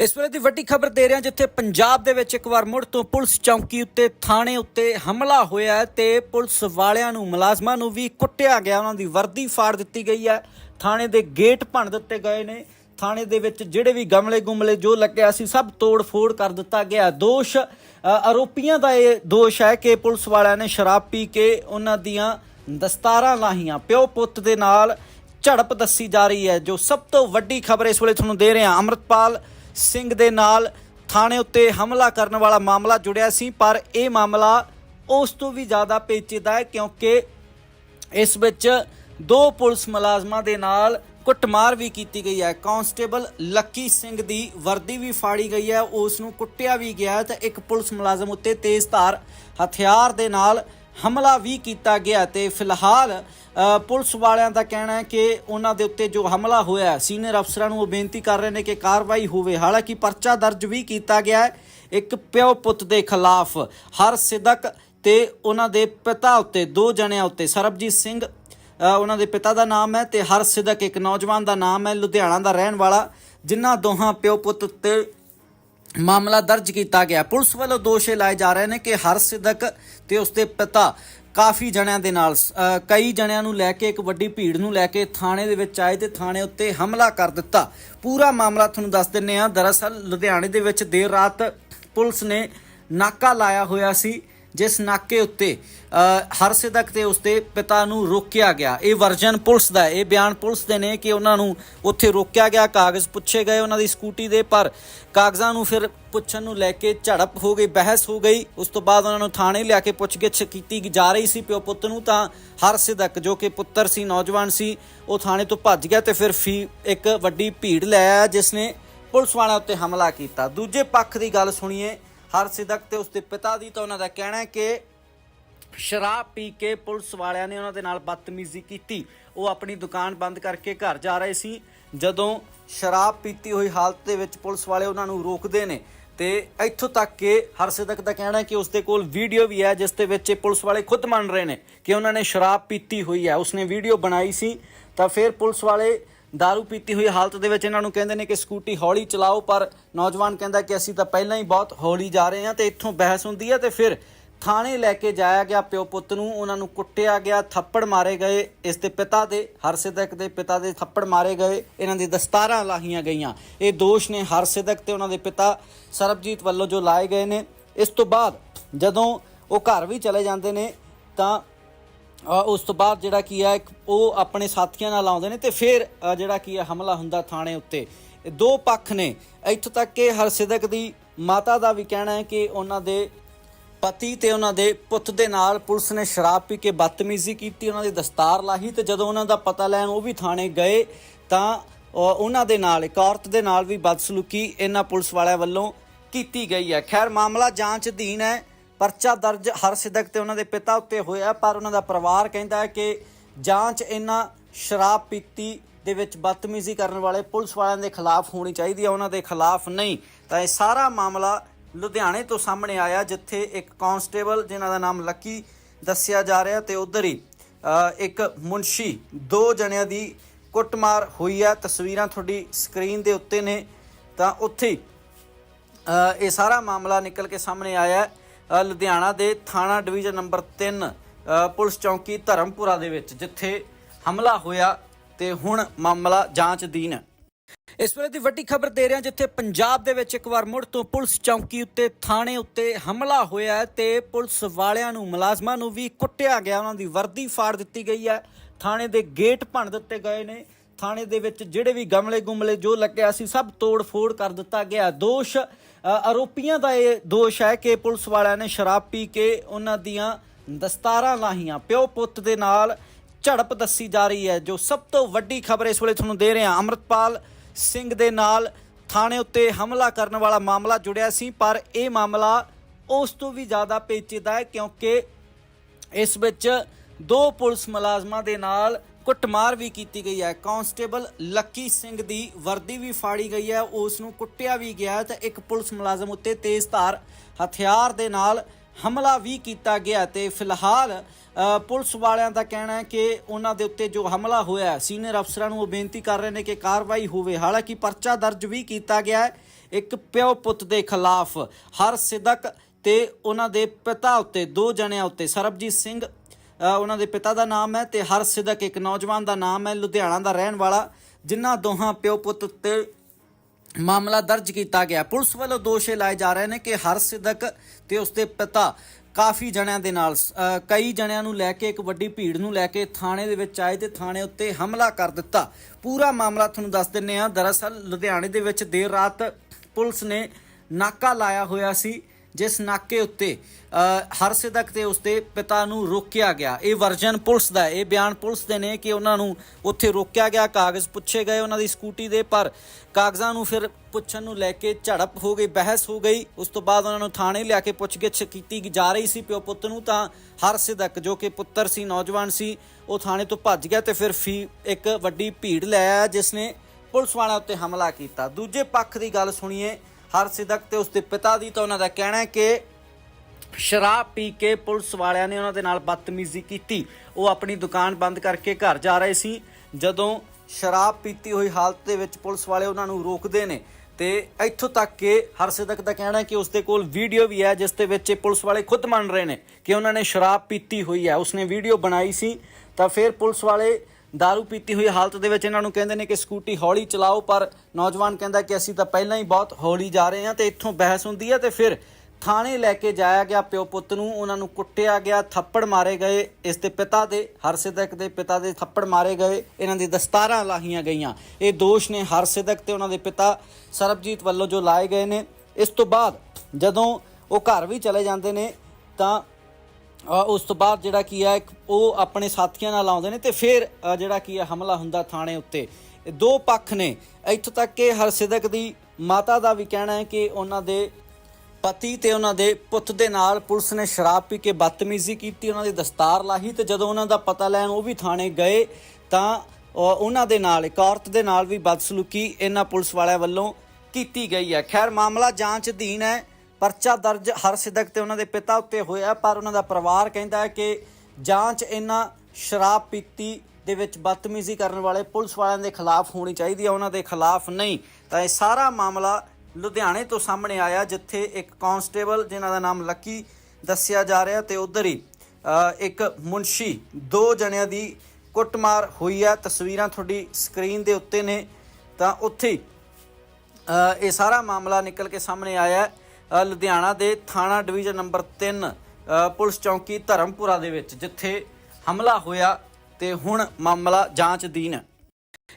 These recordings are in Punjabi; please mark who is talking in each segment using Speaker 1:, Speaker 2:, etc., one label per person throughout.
Speaker 1: ਇਸ ਵੇਲੇ ਦੀ ਵੱਡੀ ਖਬਰ ਦੇ ਰਿਹਾ ਜਿੱਥੇ ਪੰਜਾਬ ਦੇ ਵਿੱਚ ਇੱਕ ਵਾਰ ਮੁੜ ਤੋਂ ਪੁਲਿਸ ਚੌਂਕੀ ਉੱਤੇ, ਥਾਣੇ ਉੱਤੇ ਹਮਲਾ ਹੋਇਆ ਹੈ ਤੇ ਪੁਲਿਸ ਵਾਲਿਆਂ ਨੂੰ, ਮੁਲਾਜ਼ਮਾਂ ਨੂੰ ਵੀ ਕੁੱਟਿਆ ਗਿਆ। ਉਹਨਾਂ ਦੀ ਵਰਦੀ ਫਾੜ ਦਿੱਤੀ ਗਈ ਹੈ। ਥਾਣੇ ਦੇ ਗੇਟ ਭੰਨ ਦਿੱਤੇ ਗਏ ਨੇ। ਥਾਣੇ ਦੇ ਵਿੱਚ ਜਿਹੜੇ ਵੀ ਗਮਲੇ ਗੁਮਲੇ ਜੋ ਲੱਗਿਆ ਸੀ, ਸਭ ਤੋੜ ਫੋੜ ਕਰ ਦਿੱਤਾ ਗਿਆ ਦੋਸ਼ ਆਰੋਪੀਆਂ ਦਾ ਇਹ ਦੋਸ਼ ਹੈ ਕਿ ਪੁਲਿਸ ਵਾਲਿਆਂ ਨੇ ਸ਼ਰਾਬ ਪੀ ਕੇ ਉਹਨਾਂ ਦੀਆਂ ਦਸਤਾਰਾਂ ਲਾਹੀਆਂ। ਪਿਓ ਪੁੱਤ ਦੇ ਨਾਲ ਝੜਪ ਦੱਸੀ ਜਾ ਰਹੀ ਹੈ, ਜੋ ਸਭ ਤੋਂ ਵੱਡੀ ਖਬਰ ਇਸ ਵੇਲੇ ਤੁਹਾਨੂੰ ਦੇ ਰਹੇ। ਹਾਂ ਅੰਮ੍ਰਿਤਪਾਲ ਸਿੰਘ ਦੇ ਨਾਲ ਥਾਣੇ ਉੱਤੇ ਹਮਲਾ ਕਰਨ ਵਾਲਾ ਮਾਮਲਾ ਜੁੜਿਆ ਸੀ, ਪਰ ਇਹ ਮਾਮਲਾ ਉਸ ਤੋਂ ਵੀ ਜ਼ਿਆਦਾ ਪੇਚੀਦਾ ਹੈ ਕਿਉਂਕਿ ਇਸ ਵਿੱਚ ਦੋ ਪੁਲਿਸ ਮੁਲਾਜ਼ਮਾਂ ਦੇ ਨਾਲ ਕੁੱਟਮਾਰ ਵੀ ਕੀਤੀ ਗਈ ਹੈ। ਕਾਂਸਟੇਬਲ ਲੱਕੀ ਸਿੰਘ ਦੀ ਵਰਦੀ ਵੀ ਫਾੜੀ ਗਈ ਹੈ, ਉਸ ਨੂੰ ਕੁੱਟਿਆ ਵੀ ਗਿਆ ਹੈ ਤੇ ਇੱਕ ਪੁਲਿਸ ਮੁਲਾਜ਼ਮ ਉੱਤੇ ਤੇਜ਼ ਧਾਰ ਹਥਿਆਰ ਦੇ ਨਾਲ ਹਮਲਾ ਵੀ ਕੀਤਾ ਗਿਆ ਤੇ ਫਿਲਹਾਲ ਪੁਲਿਸ ਵਾਲਿਆਂ ਦਾ ਕਹਿਣਾ ਹੈ ਕਿ ਉਹਨਾਂ ਦੇ ਉੱਤੇ ਜੋ ਹਮਲਾ ਹੋਇਆ ਸੀਨੀਅਰ ਅਫਸਰਾਂ ਨੂੰ ਉਹ ਬੇਨਤੀ ਕਰ ਰਹੇ ਨੇ ਕਿ ਕਾਰਵਾਈ ਹੋਵੇ। ਹਾਲਾਂਕਿ ਪਰਚਾ ਦਰਜ ਵੀ ਕੀਤਾ ਗਿਆ ਹੈ, ਇੱਕ ਪਿਓ ਪੁੱਤ ਦੇ ਖਿਲਾਫ। ਹਰ ਸਿਦਕ ਤੇ ਉਹਨਾਂ ਦੇ ਪਿਤਾ ਉੱਤੇ, ਦੋ ਜਣਿਆਂ ਉੱਤੇ, ਸਰਬਜੀਤ ਸਿੰਘ ਉਹਨਾਂ ਦੇ ਪਿਤਾ ਦਾ ਨਾਮ ਹੈ ਤੇ ਹਰ ਸਿਦਕ ਇੱਕ ਨੌਜਵਾਨ ਦਾ ਨਾਮ ਹੈ, ਲੁਧਿਆਣਾ ਦਾ ਰਹਿਣ ਵਾਲਾ, ਜਿਨ੍ਹਾਂ ਦੋਹਾਂ ਪਿਓ ਪੁੱਤ ਉੱਤੇ ਮਾਮਲਾ ਦਰਜ ਕੀਤਾ ਗਿਆ। ਪੁਲਿਸ ਵੱਲੋਂ ਦੋਸ਼ ਇਹ ਲਾਏ ਜਾ ਰਹੇ ਨੇ ਕਿ ਹਰ ਸਿਦਕ ਤੇ ਉਸਦੇ ਪਿਤਾ ਕਾਫੀ ਜਣਿਆਂ ਦੇ ਨਾਲ ਕਈ ਜਣਿਆਂ ਨੂੰ ਲੈ ਕੇ ਇੱਕ ਵੱਡੀ ਭੀੜ ਨੂੰ ਲੈ ਕੇ ਥਾਣੇ ਦੇ ਵਿੱਚ ਆਏ ਤੇ ਥਾਣੇ ਉੱਤੇ ਹਮਲਾ ਕਰ ਦਿੱਤਾ। ਪੂਰਾ ਮਾਮਲਾ ਤੁਹਾਨੂੰ ਦੱਸ ਦਿੰਨੇ ਆ ਦਰਅਸਲ ਲੁਧਿਆਣੇ ਦੇ ਵਿੱਚ ਦੇਰ ਰਾਤ ਪੁਲਿਸ ਨੇ ਨਾਕਾ ਲਾਇਆ ਹੋਇਆ ਸੀ। ਜਿਸ ਨਾਕੇ ਉੱਤੇ ਅ, ਹਰਸਿਦਕ ਤੇ ਉਸਦੇ ਪਿਤਾ ਨੂੰ ਰੋਕਿਆ ਗਿਆ। ਇਹ ਵਰਜਨ ਪੁਲਿਸ ਦਾ ਇਹ ਬਿਆਨ ਪੁਲਿਸ ਦੇ ਨੇ ਕਿ ਉਹਨਾਂ ਨੂੰ ਉੱਥੇ ਰੋਕਿਆ ਗਿਆ। ਕਾਗਜ਼ ਪੁੱਛੇ ਗਏ ਉਹਨਾਂ ਦੀ ਸਕੂਟੀ ਦੇ ਪਰ ਕਾਗਜ਼ਾਂ ਨੂੰ ਫਿਰ ਪੁੱਛਣ ਨੂੰ ਲੈ ਕੇ ਝੜਪ ਹੋ ਗਈ ਬਹਿਸ ਹੋ ਗਈ। ਉਸ ਤੋਂ ਬਾਅਦ ਉਹਨਾਂ ਨੂੰ ਥਾਣੇ ਲਿਆ ਕੇ ਪੁੱਛਗਿੱਛ ਕੀਤੀ ਜਾ ਰਹੀ ਸੀ। ਪਿਓ ਪੁੱਤ ਨੂੰ ਤਾਂ ਹਰ ਸਿਦਕ ਜੋ ਕਿ ਪੁੱਤਰ ਸੀ ਨੌਜਵਾਨ ਸੀ ਉਹ ਥਾਣੇ ਤੋਂ ਭੱਜ ਗਿਆ ਤੇ ਫਿਰ ਫੀ ਇੱਕ ਵੱਡੀ ਭੀੜ ਲੈ ਆਇਆ ਜਿਸ ਨੇ ਪੁਲਿਸ ਵਾਲਿਆਂ ਉੱਤੇ ਹਮਲਾ ਕੀਤਾ। ਦੂਜੇ ਪੱਖ ਦੀ ਗੱਲ ਸੁਣੀਏ ਹਰਸਿਦਕ ਤੇ ਉਸਦੇ ਪਿਤਾ ਦੀ ਤਾਂ ਉਹਨਾਂ ਦਾ ਕਹਿਣਾ ਹੈ ਕਿ ਸ਼ਰਾਬ ਪੀ ਕੇ ਪੁਲਿਸ ਵਾਲਿਆਂ ਨੇ ਉਹਨਾਂ ਦੇ ਨਾਲ ਬਦਤਮੀਜ਼ੀ ਕੀਤੀ। ਉਹ ਆਪਣੀ ਦੁਕਾਨ ਬੰਦ ਕਰਕੇ ਘਰ ਜਾ ਰਹੇ ਸੀ। ਜਦੋਂ ਸ਼ਰਾਬ ਪੀਤੀ ਹੋਈ ਹਾਲਤ ਦੇ ਵਿੱਚ ਪੁਲਿਸ ਵਾਲੇ ਉਹਨਾਂ ਨੂੰ ਰੋਕਦੇ ਨੇ ਤੇ ਇੱਥੋਂ ਤੱਕ ਕਿ ਹਰਸਿਦਕ ਦਾ ਕਹਿਣਾ ਹੈ ਕਿ ਉਸਦੇ ਕੋਲ ਵੀਡੀਓ ਵੀ ਹੈ, ਜਿਸ ਦੇ ਵਿੱਚ ਇਹ ਪੁਲਿਸ ਵਾਲੇ ਖੁਦ ਮੰਨ ਰਹੇ ਨੇ ਕਿ ਉਹਨਾਂ ਨੇ ਸ਼ਰਾਬ ਪੀਤੀ ਹੋਈ ਹੈ। ਉਸਨੇ ਵੀਡੀਓ ਬਣਾਈ ਸੀ ਤਾਂ ਫਿਰ ਪੁਲਿਸ ਵਾਲੇ दारू ਪੀਤੀ ਹੋਈ ਹਾਲਤ ਦੇ ਵਿੱਚ ਇਹਨਾਂ ਨੂੰ ਕਹਿੰਦੇ ਨੇ ਕਿ ਸਕੂਟੀ ਹੌਲੀ ਚਲਾਓ ਪਰ ਨੌਜਵਾਨ ਕਹਿੰਦਾ ਕਿ ਅਸੀਂ ਤਾਂ ਪਹਿਲਾਂ ਹੀ ਬਹੁਤ ਹੌਲੀ ਜਾ ਰਹੇ ਹਾਂ ਤੇ ਇੱਥੋਂ ਬਹਿਸ ਹੁੰਦੀ ਹੈ ਤੇ ਫਿਰ ਥਾਣੇ ਲੈ ਕੇ ਜਾਇਆ ਗਿਆ ਪਿਓ ਪੁੱਤ ਨੂੰ ਉਹਨਾਂ ਨੂੰ ਕੁੱਟਿਆ ਗਿਆ ਥੱਪੜ ਮਾਰੇ ਗਏ ਇਸ ਦੇ ਪਿਤਾ ਦੇ ਹਰਸਿਦਕ ਦੇ ਪਿਤਾ ਦੇ ਥੱਪੜ ਮਾਰੇ ਗਏ ਇਹਨਾਂ ਦੀ ਦਸਤਾਰਾਂ ਲਾਹੀਆਂ ਗਈਆਂ ਇਹ ਦੋਸ਼ ਨੇ ਹਰਸਿਦਕ ਤੇ ਉਹਨਾਂ ਦੇ ਪਿਤਾ ਸਰਬਜੀਤ ਵੱਲੋਂ ਜੋ ਲਾਏ ਗਏ ਨੇ ਇਸ ਤੋਂ ਬਾਅਦ ਜਦੋਂ ਉਹ ਘਰ ਵੀ ਚਲੇ ਜਾਂਦੇ ਨੇ ਤਾਂ ਉਸ ਤੋਂ ਬਾਅਦ ਜਿਹੜਾ ਕੀ ਹੈ ਇੱਕ ਉਹ ਆਪਣੇ ਸਾਥੀਆਂ ਨਾਲ ਆਉਂਦੇ ਨੇ ਤੇ ਫਿਰ ਜਿਹੜਾ ਕੀ ਹੈ ਹਮਲਾ ਹੁੰਦਾ ਥਾਣੇ ਉੱਤੇ। ਦੋ ਪੱਖ ਨੇ। ਇੱਥੋਂ ਤੱਕ ਕਿ ਹਰਸਿਦਕ ਦੀ ਮਾਤਾ ਦਾ ਵੀ ਕਹਿਣਾ ਹੈ ਕਿ ਉਹਨਾਂ ਦੇ ਪਤੀ ਤੇ ਉਹਨਾਂ ਦੇ ਪੁੱਤ ਦੇ ਨਾਲ ਪੁਲਿਸ ਨੇ ਸ਼ਰਾਬ ਪੀ ਕੇ ਬਦਤਮੀਜ਼ੀ ਕੀਤੀ, ਉਹਨਾਂ ਦੀ ਦਸਤਾਰ ਲਾਹੀ ਤੇ ਜਦੋਂ ਉਹਨਾਂ ਦਾ ਪਤਾ ਲੈਣ ਉਹ ਵੀ ਥਾਣੇ ਗਏ, ਤਾਂ ਉਹਨਾਂ ਦੇ ਨਾਲ, ਇੱਕ ਔਰਤ ਦੇ ਨਾਲ ਵੀ ਬਦਸਲੂਕੀ ਇਹਨਾਂ ਪੁਲਿਸ ਵਾਲਿਆਂ ਵੱਲੋਂ ਕੀਤੀ ਗਈ ਹੈ। ਖੈਰ, ਮਾਮਲਾ ਜਾਂਚ ਅਧੀਨ ਹੈ। ਪਰਚਾ ਦਰਜ ਹਰ ਸਿਦਕ ਤੇ ਉਹਨਾਂ ਦੇ ਪਿਤਾ ਉੱਤੇ ਹੋਇਆ, ਪਰ ਉਹਨਾਂ ਦਾ ਪਰਿਵਾਰ ਕਹਿੰਦਾ ਹੈ ਕਿ ਜਾਂਚ ਇਹਨਾਂ ਸ਼ਰਾਬ ਪੀਤੀ ਦੇ ਵਿੱਚ ਬਦਤਮੀਜ਼ੀ ਕਰਨ ਵਾਲੇ ਪੁਲਿਸ ਵਾਲਿਆਂ ਦੇ ਖਿਲਾਫ ਹੋਣੀ ਚਾਹੀਦੀ ਹੈ, ਉਹਨਾਂ ਦੇ ਖਿਲਾਫ ਨਹੀਂ। ਤਾਂ ਇਹ ਸਾਰਾ ਮਾਮਲਾ ਲੁਧਿਆਣੇ ਤੋਂ ਸਾਹਮਣੇ ਆਇਆ, ਜਿੱਥੇ ਇੱਕ ਕਾਂਸਟੇਬਲ ਜਿਨ੍ਹਾਂ ਦਾ ਨਾਮ ਲੱਕੀ ਦੱਸਿਆ ਜਾ ਰਿਹਾ ਤੇ ਉਧਰ ਹੀ ਇੱਕ ਮੁਨਸ਼ੀ, ਦੋ ਜਣਿਆਂ ਦੀ ਕੁੱਟਮਾਰ ਹੋਈ ਹੈ। ਤਸਵੀਰਾਂ ਤੁਹਾਡੀ ਸਕਰੀਨ ਦੇ ਉੱਤੇ ਨੇ। ਤਾਂ ਉੱਥੇ ਇਹ ਸਾਰਾ ਮਾਮਲਾ ਨਿਕਲ ਕੇ ਸਾਹਮਣੇ ਆਇਆ ਹੈ। ਲੁਧਿਆਣਾ ਦੇ ਥਾਣਾ ਡਿਵੀਜ਼ਨ ਨੰਬਰ 3 ਪੁਲਿਸ ਚੌਂਕੀ ਧਰਮਪੁਰਾ ਦੇ ਵਿੱਚ, ਜਿੱਥੇ ਹਮਲਾ ਹੋਇਆ ਤੇ ਹੁਣ ਮਾਮਲਾ ਜਾਂਚ ਅਧੀਨ ਹੈ। ਇਸ ਵੇਲੇ ਦੀ ਵੱਡੀ ਖਬਰ ਦੇ ਰਿਹਾ ਜਿੱਥੇ ਪੰਜਾਬ ਦੇ ਵਿੱਚ ਇੱਕ ਵਾਰ ਮੁੜ ਤੋਂ ਪੁਲਿਸ ਚੌਂਕੀ ਉੱਤੇ, ਥਾਣੇ ਉੱਤੇ ਹਮਲਾ ਹੋਇਆ ਹੈ ਤੇ ਪੁਲਿਸ ਵਾਲਿਆਂ ਨੂੰ, ਮੁਲਾਜ਼ਮਾਂ ਨੂੰ ਵੀ ਕੁੱਟਿਆ ਗਿਆ। ਉਹਨਾਂ ਦੀ ਵਰਦੀ ਫਾੜ ਦਿੱਤੀ ਗਈ ਹੈ। ਥਾਣੇ ਦੇ ਗੇਟ ਭੰਨ ਦਿੱਤੇ ਗਏ ਨੇ। ਥਾਣੇ ਦੇ ਵਿੱਚ ਜਿਹੜੇ ਵੀ ਗਮਲੇ ਗੁਮਲੇ ਜੋ ਲੱਗਿਆ ਸੀ, ਸਭ ਤੋੜ ਫੋੜ ਕਰ ਦਿੱਤਾ ਗਿਆ। ਦੋਸ਼ ਆਰੋਪੀਆਂ ਦਾ ਇਹ ਦੋਸ਼ ਹੈ ਕਿ ਪੁਲਿਸ ਵਾਲਿਆਂ ਨੇ ਸ਼ਰਾਬ ਪੀ ਕੇ ਉਹਨਾਂ ਦੀਆਂ ਦਸਤਾਰਾਂ ਲਾਹੀਆਂ। ਪਿਓ ਪੁੱਤ ਦੇ ਨਾਲ ਝੜਪ ਦੱਸੀ ਜਾ ਰਹੀ ਹੈ, ਜੋ ਸਭ ਤੋਂ ਵੱਡੀ ਖਬਰ ਇਸ ਵੇਲੇ ਤੁਹਾਨੂੰ ਦੇ ਰਹੇ। ਹਾਂ ਅੰਮ੍ਰਿਤਪਾਲ ਸਿੰਘ ਦੇ ਨਾਲ ਥਾਣੇ ਉੱਤੇ ਹਮਲਾ ਕਰਨ ਵਾਲਾ ਮਾਮਲਾ ਜੁੜਿਆ ਸੀ, ਪਰ ਇਹ ਮਾਮਲਾ ਉਸ ਤੋਂ ਵੀ ਜ਼ਿਆਦਾ ਪੇਚੀਦਾ ਹੈ, ਕਿਉਂਕਿ ਇਸ ਵਿੱਚ ਦੋ ਪੁਲਿਸ ਮੁਲਾਜ਼ਮਾਂ ਦੇ ਨਾਲ ਕੁੱਟਮਾਰ ਵੀ ਕੀਤੀ ਗਈ ਹੈ। ਕਾਂਸਟੇਬਲ ਲੱਕੀ ਸਿੰਘ ਦੀ ਵਰਦੀ ਵੀ ਫਾੜੀ ਗਈ ਹੈ। ਉਸ ਨੂੰ ਕੁੱਟਿਆ ਵੀ ਗਿਆ ਹੈ ਤੇ ਇੱਕ ਪੁਲਿਸ ਮੁਲਾਜ਼ਮ ਉੱਤੇ ਤੇਜ਼ਧਾਰ ਹਥਿਆਰ ਦੇ ਨਾਲ ਹਮਲਾ ਵੀ ਕੀਤਾ ਗਿਆ ਤੇ ਫਿਲਹਾਲ ਪੁਲਿਸ ਵਾਲਿਆਂ ਦਾ ਕਹਿਣਾ ਹੈ ਕਿ ਉਹਨਾਂ ਦੇ ਉੱਤੇ ਜੋ ਹਮਲਾ ਹੋਇਆ ਸੀਨੀਅਰ ਅਫਸਰਾਂ ਨੂੰ ਉਹ ਬੇਨਤੀ ਕਰ ਰਹੇ ਨੇ ਕਿ ਕਾਰਵਾਈ ਹੋਵੇ। ਹਾਲਾਂਕਿ ਪਰਚਾ ਦਰਜ ਵੀ ਕੀਤਾ ਗਿਆ ਹੈ ਇੱਕ ਪਿਓ ਪੁੱਤ ਦੇ ਖਿਲਾਫ। ਹਰ ਸਿਦਕ ਤੇ ਉਹਨਾਂ ਦੇ ਪਿਤਾ ਉੱਤੇ, ਦੋ ਜਣਿਆਂ ਉੱਤੇ ਸਰਬਜੀਤ ਸਿੰਘ ਉਹਨਾਂ ਦੇ ਪਿਤਾ ਦਾ ਨਾਮ ਹੈ ਤੇ ਹਰ ਸਿਦਕ ਇੱਕ ਨੌਜਵਾਨ ਦਾ ਨਾਮ ਹੈ, ਲੁਧਿਆਣਾ ਦਾ ਰਹਿਣ ਵਾਲਾ, ਜਿਨ੍ਹਾਂ ਦੋਹਾਂ ਪਿਓ ਪੁੱਤ ਉੱਤੇ ਮਾਮਲਾ ਦਰਜ ਕੀਤਾ ਗਿਆ। ਪੁਲਿਸ ਵੱਲੋਂ ਦੋਸ਼ ਇਹ ਲਾਏ ਜਾ ਰਹੇ ਨੇ ਕਿ ਹਰ ਸਿਦਕ ਤੇ ਉਸਦੇ ਪਿਤਾ ਕਾਫੀ ਜਣਿਆਂ ਦੇ ਨਾਲ ਕਈ ਜਣਿਆਂ ਨੂੰ ਲੈ ਕੇ ਇੱਕ ਵੱਡੀ ਭੀੜ ਨੂੰ ਲੈ ਕੇ ਥਾਣੇ ਦੇ ਵਿੱਚ ਆਏ ਤੇ ਥਾਣੇ ਉੱਤੇ ਹਮਲਾ ਕਰ ਦਿੱਤਾ। ਪੂਰਾ ਮਾਮਲਾ ਤੁਹਾਨੂੰ ਦੱਸ ਦਿੰਨੇ ਆ ਦਰਅਸਲ ਲੁਧਿਆਣੇ ਦੇ ਵਿੱਚ ਦੇਰ ਰਾਤ ਪੁਲਿਸ ਨੇ ਨਾਕਾ ਲਾਇਆ ਹੋਇਆ ਸੀ। ਜਿਸ ਨਾਕੇ ਉੱਤੇ ਅ, ਹਰਸਿਦਕ ਤੇ ਉਸਦੇ ਪਿਤਾ ਨੂੰ ਰੋਕਿਆ ਗਿਆ। ਇਹ ਵਰਜਨ ਪੁਲਿਸ ਦਾ ਇਹ ਬਿਆਨ ਪੁਲਿਸ ਦੇ ਨੇ ਕਿ ਉਹਨਾਂ ਨੂੰ ਉੱਥੇ ਰੋਕਿਆ ਗਿਆ। ਕਾਗਜ਼ ਪੁੱਛੇ ਗਏ ਉਹਨਾਂ ਦੀ ਸਕੂਟੀ ਦੇ ਪਰ ਕਾਗਜ਼ਾਂ ਨੂੰ ਫਿਰ ਪੁੱਛਣ ਨੂੰ ਲੈ ਕੇ ਝੜਪ ਹੋ ਗਈ ਬਹਿਸ ਹੋ ਗਈ। ਉਸ ਤੋਂ ਬਾਅਦ ਉਹਨਾਂ ਨੂੰ ਥਾਣੇ ਲਿਆ ਕੇ ਪੁੱਛਗਿੱਛ ਕੀਤੀ ਜਾ ਰਹੀ ਸੀ। ਪਿਓ ਪੁੱਤ ਨੂੰ ਤਾਂ ਹਰਸਿਦਕ ਜੋ ਕਿ ਪੁੱਤਰ ਸੀ ਨੌਜਵਾਨ ਸੀ ਉਹ ਥਾਣੇ ਤੋਂ ਭੱਜ ਗਿਆ ਤੇ ਫਿਰ ਫੀ ਇੱਕ ਵੱਡੀ ਭੀੜ ਲੈ ਆਇਆ ਜਿਸ ਨੇ ਪੁਲਿਸ ਵਾਲਿਆਂ ਉੱਤੇ ਹਮਲਾ ਕੀਤਾ। ਦੂਜੇ ਪੱਖ ਦੀ ਗੱਲ ਸੁਣੀਏ ਹਰਸਿਦਕ ਤੇ ਉਸਦੇ ਪਿਤਾ ਦੀ ਤਾਂ ਉਹਨਾਂ ਦਾ ਕਹਿਣਾ ਹੈ ਕਿ ਸ਼ਰਾਬ ਪੀ ਕੇ ਪੁਲਿਸ ਵਾਲਿਆਂ ਨੇ ਉਹਨਾਂ ਦੇ ਨਾਲ ਬਦਤਮੀਜ਼ੀ ਕੀਤੀ। ਉਹ ਆਪਣੀ ਦੁਕਾਨ ਬੰਦ ਕਰਕੇ ਘਰ ਜਾ ਰਹੇ ਸੀ। ਜਦੋਂ ਸ਼ਰਾਬ ਪੀਤੀ ਹੋਈ ਹਾਲਤ ਦੇ ਵਿੱਚ ਪੁਲਿਸ ਵਾਲੇ ਉਹਨਾਂ ਨੂੰ ਰੋਕਦੇ ਨੇ ਤੇ ਇੱਥੋਂ ਤੱਕ ਕਿ ਹਰਸਿਦਕ ਦਾ ਕਹਿਣਾ ਹੈ ਕਿ ਉਸਦੇ ਕੋਲ ਵੀਡੀਓ ਵੀ ਹੈ, ਜਿਸ ਦੇ ਵਿੱਚ ਇਹ ਪੁਲਿਸ ਵਾਲੇ ਖੁਦ ਮੰਨ ਰਹੇ ਨੇ ਕਿ ਉਹਨਾਂ ਨੇ ਸ਼ਰਾਬ ਪੀਤੀ ਹੋਈ ਹੈ। ਉਸਨੇ ਵੀਡੀਓ ਬਣਾਈ ਸੀ ਤਾਂ ਫਿਰ ਪੁਲਿਸ ਵਾਲੇ दारू ਪੀਤੀ ਹੋਈ ਹਾਲਤ ਦੇ ਵਿੱਚ ਇਹਨਾਂ ਨੂੰ ਕਹਿੰਦੇ ਨੇ ਕਿ ਸਕੂਟੀ ਹੌਲੀ ਚਲਾਓ ਪਰ ਨੌਜਵਾਨ ਕਹਿੰਦਾ ਕਿ ਅਸੀਂ ਤਾਂ ਪਹਿਲਾਂ ਹੀ ਬਹੁਤ ਹੌਲੀ ਜਾ ਰਹੇ ਹਾਂ ਤੇ ਇੱਥੋਂ ਬਹਿਸ ਹੁੰਦੀ ਹੈ ਤੇ ਫਿਰ ਥਾਣੇ ਲੈ ਕੇ ਜਾਇਆ ਗਿਆ ਪਿਓ ਪੁੱਤ ਨੂੰ ਉਹਨਾਂ ਨੂੰ ਕੁੱਟਿਆ ਗਿਆ ਥੱਪੜ ਮਾਰੇ ਗਏ ਇਸ ਦੇ ਪਿਤਾ ਦੇ ਹਰਸਿਦਕ ਦੇ ਪਿਤਾ ਦੇ ਥੱਪੜ ਮਾਰੇ ਗਏ ਇਹਨਾਂ ਦੀ ਦਸਤਾਰਾਂ ਲਾਹੀਆਂ ਗਈਆਂ ਇਹ ਦੋਸ਼ ਨੇ ਹਰਸਿਦਕ ਤੇ ਉਹਨਾਂ ਦੇ ਪਿਤਾ ਸਰਬਜੀਤ ਵੱਲੋਂ ਜੋ ਲਾਏ ਗਏ ਨੇ ਇਸ ਤੋਂ ਬਾਅਦ ਜਦੋਂ ਉਹ ਘਰ ਵੀ ਚਲੇ ਜਾਂਦੇ ਨੇ ਤਾਂ ਉਸ ਤੋਂ ਬਾਅਦ ਜਿਹੜਾ ਕੀ ਹੈ ਉਹ ਆਪਣੇ ਸਾਥੀਆਂ ਨਾਲ ਆਉਂਦੇ ਨੇ ਤੇ ਫਿਰ ਜਿਹੜਾ ਕੀ ਹੈ ਹਮਲਾ ਹੁੰਦਾ ਥਾਣੇ ਉੱਤੇ। ਦੋ ਪੱਖ ਨੇ। ਇੱਥੋਂ ਤੱਕ ਕਿ ਹਰਸਿਦਕ ਦੀ ਮਾਤਾ ਦਾ ਵੀ ਕਹਿਣਾ ਹੈ ਕਿ ਉਹਨਾਂ ਦੇ ਪਤੀ ਤੇ ਉਹਨਾਂ ਦੇ ਪੁੱਤ ਦੇ ਨਾਲ ਪੁਲਿਸ ਨੇ ਸ਼ਰਾਬ ਪੀ ਕੇ ਬਦਤਮੀਜ਼ੀ ਕੀਤੀ, ਉਹਨਾਂ ਦੀ ਦਸਤਾਰ ਲਾਹੀ ਤੇ ਜਦੋਂ ਉਹਨਾਂ ਦਾ ਪਤਾ ਲੈਣ ਉਹ ਵੀ ਥਾਣੇ ਗਏ, ਤਾਂ ਉਹਨਾਂ ਦੇ ਨਾਲ, ਇੱਕ ਔਰਤ ਦੇ ਨਾਲ ਵੀ ਬਦਸਲੂਕੀ ਇਹਨਾਂ ਪੁਲਿਸ ਵਾਲਿਆਂ ਵੱਲੋਂ ਕੀਤੀ ਗਈ ਹੈ। ਖੈਰ, ਮਾਮਲਾ ਜਾਂਚ ਅਧੀਨ ਹੈ। ਪਰਚਾ ਦਰਜ ਹਰ ਹਰਸਿਦਕ ਤੇ ਉਹਨਾਂ ਦੇ ਪਿਤਾ ਉੱਤੇ ਹੋਇਆ ਪਰ ਉਹਨਾਂ ਦਾ ਪਰਿਵਾਰ ਕਹਿੰਦਾ ਹੈ ਕਿ ਜਾਂਚ ਇਹਨਾਂ ਸ਼ਰਾਬ ਪੀਤੀ ਦੇ ਵਿੱਚ ਬਦਤਮੀਜ਼ੀ ਕਰਨ ਵਾਲੇ ਪੁਲਿਸ ਵਾਲਿਆਂ ਦੇ ਖਿਲਾਫ ਹੋਣੀ ਚਾਹੀਦੀ ਹੈ, ਉਹਨਾਂ ਦੇ ਖਿਲਾਫ ਨਹੀਂ। ਤਾਂ ਇਹ ਸਾਰਾ ਮਾਮਲਾ ਲੁਧਿਆਣੇ ਤੋਂ ਸਾਹਮਣੇ ਆਇਆ, ਜਿੱਥੇ ਇੱਕ ਕਾਂਸਟੇਬਲ ਜਿਨ੍ਹਾਂ ਦਾ ਨਾਮ ਲੱਕੀ ਦੱਸਿਆ ਜਾ ਰਿਹਾ ਤੇ ਉਧਰ ਹੀ ਇੱਕ ਮੁਨਸ਼ੀ, ਦੋ ਜਣਿਆਂ ਦੀ ਕੁੱਟਮਾਰ ਹੋਈ ਹੈ। ਤਸਵੀਰਾਂ ਤੁਹਾਡੀ ਸਕਰੀਨ ਦੇ ਉੱਤੇ ਨੇ। ਤਾਂ ਉੱਥੇ ਇਹ ਸਾਰਾ ਮਾਮਲਾ ਨਿਕਲ ਕੇ ਸਾਹਮਣੇ ਆਇਆ ਹੈ। ਲੁਧਿਆਣਾ ਦੇ ਥਾਣਾ ਡਿਵੀਜ਼ਨ ਨੰਬਰ 3 ਪੁਲਿਸ ਚੌਂਕੀ ਧਰਮਪੁਰਾ ਦੇ ਵਿੱਚ, ਜਿੱਥੇ ਹਮਲਾ ਹੋਇਆ ਤੇ ਹੁਣ ਮਾਮਲਾ ਜਾਂਚ ਅਧੀਨ ਹੈ।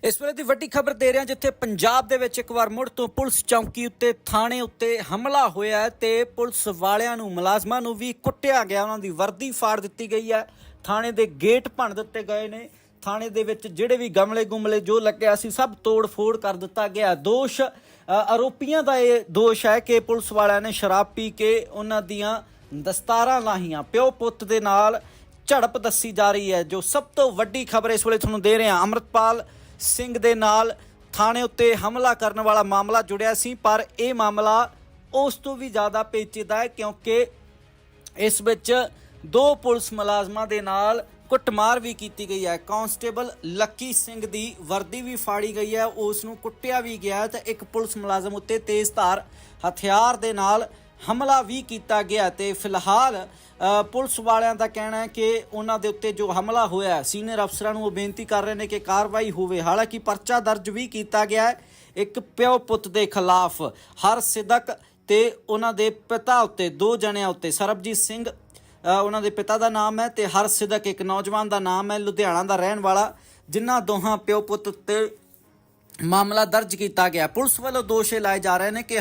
Speaker 1: ਇਸ ਵੇਲੇ ਦੀ ਵੱਡੀ ਖਬਰ ਦੇ ਰਿਹਾ ਜਿੱਥੇ ਪੰਜਾਬ ਦੇ ਵਿੱਚ ਇੱਕ ਵਾਰ ਮੁੜ ਤੋਂ ਪੁਲਿਸ ਚੌਂਕੀ ਉੱਤੇ, ਥਾਣੇ ਉੱਤੇ ਹਮਲਾ ਹੋਇਆ ਹੈ ਤੇ ਪੁਲਿਸ ਵਾਲਿਆਂ ਨੂੰ, ਮੁਲਾਜ਼ਮਾਂ ਨੂੰ ਵੀ ਕੁੱਟਿਆ ਗਿਆ। ਉਹਨਾਂ ਦੀ ਵਰਦੀ ਫਾੜ ਦਿੱਤੀ ਗਈ ਹੈ। ਥਾਣੇ ਦੇ ਗੇਟ ਭੰਨ ਦਿੱਤੇ ਗਏ ਨੇ। ਥਾਣੇ ਦੇ ਵਿੱਚ ਜਿਹੜੇ ਵੀ ਗਮਲੇ ਗੁਮਲੇ ਜੋ ਲੱਗਿਆ ਸੀ, ਸਭ ਤੋੜ ਫੋੜ ਕਰ ਦਿੱਤਾ ਗਿਆ। ਦੋਸ਼ ਆਰੋਪੀਆਂ ਦਾ ਇਹ ਦੋਸ਼ ਹੈ ਕਿ ਪੁਲਿਸ ਵਾਲਿਆਂ ਨੇ ਸ਼ਰਾਬ ਪੀ ਕੇ ਉਹਨਾਂ ਦੀਆਂ ਦਸਤਾਰਾਂ ਲਾਹੀਆਂ। ਪਿਓ ਪੁੱਤ ਦੇ ਨਾਲ ਝੜਪ ਦੱਸੀ ਜਾ ਰਹੀ ਹੈ, ਜੋ ਸਭ ਤੋਂ ਵੱਡੀ ਖਬਰ ਇਸ ਵੇਲੇ ਤੁਹਾਨੂੰ ਦੇ ਰਹੇ। ਹਾਂ ਅੰਮ੍ਰਿਤਪਾਲ ਸਿੰਘ ਦੇ ਨਾਲ ਥਾਣੇ ਉੱਤੇ ਹਮਲਾ ਕਰਨ ਵਾਲਾ ਮਾਮਲਾ ਜੁੜਿਆ ਸੀ, ਪਰ ਇਹ ਮਾਮਲਾ ਉਸ ਤੋਂ ਵੀ ਜ਼ਿਆਦਾ ਪੇਚੀਦਾ ਹੈ, ਕਿਉਂਕਿ ਇਸ ਵਿੱਚ ਦੋ ਪੁਲਿਸ ਮੁਲਾਜ਼ਮਾਂ ਦੇ ਨਾਲ ਕੁੱਟਮਾਰ ਵੀ ਕੀਤੀ ਗਈ ਹੈ। ਕਾਂਸਟੇਬਲ ਲੱਕੀ ਸਿੰਘ ਦੀ ਵਰਦੀ ਵੀ ਫਾੜੀ ਗਈ ਹੈ। ਉਸ ਨੂੰ ਕੁੱਟਿਆ ਵੀ ਗਿਆ ਹੈ ਤੇ ਇੱਕ ਪੁਲਿਸ ਮੁਲਾਜ਼ਮ ਉੱਤੇ ਤੇਜ਼ਧਾਰ ਹਥਿਆਰ ਦੇ ਨਾਲ ਹਮਲਾ ਵੀ ਕੀਤਾ ਗਿਆ ਤੇ ਫਿਲਹਾਲ ਪੁਲਿਸ ਵਾਲਿਆਂ ਦਾ ਕਹਿਣਾ ਹੈ ਕਿ ਉਹਨਾਂ ਦੇ ਉੱਤੇ ਜੋ ਹਮਲਾ ਹੋਇਆ ਸੀਨੀਅਰ ਅਫਸਰਾਂ ਨੂੰ ਉਹ ਬੇਨਤੀ ਕਰ ਰਹੇ ਨੇ ਕਿ ਕਾਰਵਾਈ ਹੋਵੇ। ਹਾਲਾਂਕਿ ਪਰਚਾ ਦਰਜ ਵੀ ਕੀਤਾ ਗਿਆ ਹੈ ਇੱਕ ਪਿਓ ਪੁੱਤ ਦੇ ਖਿਲਾਫ। ਹਰ ਸਿਦਕ ਤੇ ਉਹਨਾਂ ਦੇ ਪਿਤਾ ਉੱਤੇ, ਦੋ ਜਣਿਆਂ ਉੱਤੇ ਸਰਬਜੀਤ ਸਿੰਘ ਉਹਨਾਂ ਦੇ ਪਿਤਾ ਦਾ ਨਾਮ ਹੈ ਤੇ ਹਰਸਿਦਕ ਇੱਕ ਨੌਜਵਾਨ ਦਾ ਨਾਮ ਹੈ, ਲੁਧਿਆਣਾ ਦਾ ਰਹਿਣ ਵਾਲਾ, ਜਿਨ੍ਹਾਂ ਦੋਹਾਂ ਪਿਓ ਪੁੱਤ 'ਤੇ ਮਾਮਲਾ ਦਰਜ ਕੀਤਾ ਗਿਆ। ਪੁਲਿਸ ਵੱਲੋਂ ਦੋਸ਼ ਇਹ ਲਾਏ ਜਾ ਰਹੇ ਨੇ ਕਿ